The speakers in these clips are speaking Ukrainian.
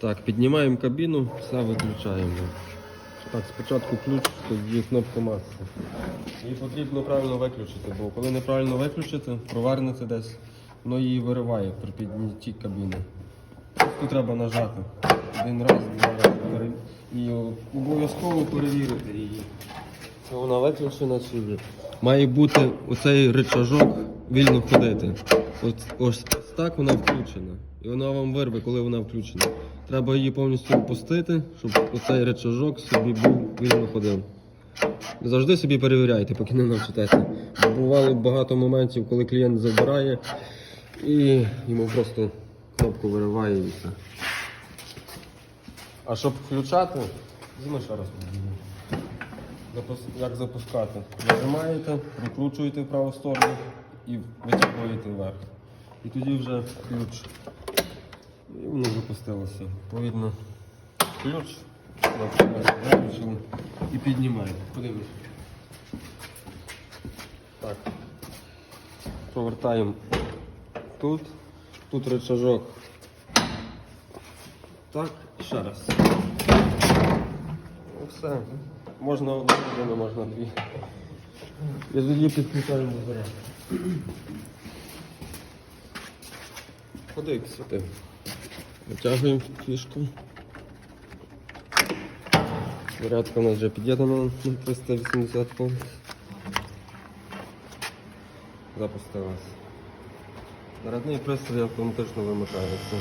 Так, піднімаємо кабіну, все виключаємо. Так, спочатку ключ, тоді кнопка маси. Її потрібно правильно виключити, бо коли неправильно виключити, провернете десь, воно її вириває при піднятті кабіни. Просто треба нажати один раз, два рази і обов'язково перевірити її. Чи вона виключена чи ні. Має бути оцей рычажок вільно ходити. Ось, ось так вона включена. І вона вам вирве, коли вона включена. Треба її повністю опустити, щоб оцей рычажок собі був вільно ходив. Завжди собі перевіряйте, поки не навчитеся. Бувало багато моментів, коли клієнт забирає і йому просто кнопку вириває і все. А щоб включати, візьми ще раз. Як запускати? Нажимаєте, прикручуєте в праву сторону і витягуєте вверх. І тоді вже ключ. І воно запустилося. Відповідно, ключ виключили і піднімаєте. Подивись. Так. Провертаємо тут. Тут рычажок. Так, ще раз. Ну, все. Можна одну можна дві. І тоді підключаємо до. Ходи сюди. Витягуємо фішку. Зарядка у нас вже під'єднана на 380 вольт. Запустилась. Зарядний пристрій автоматично вимикається.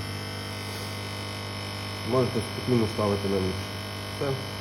Можете спокійно ставити на ніч. Все.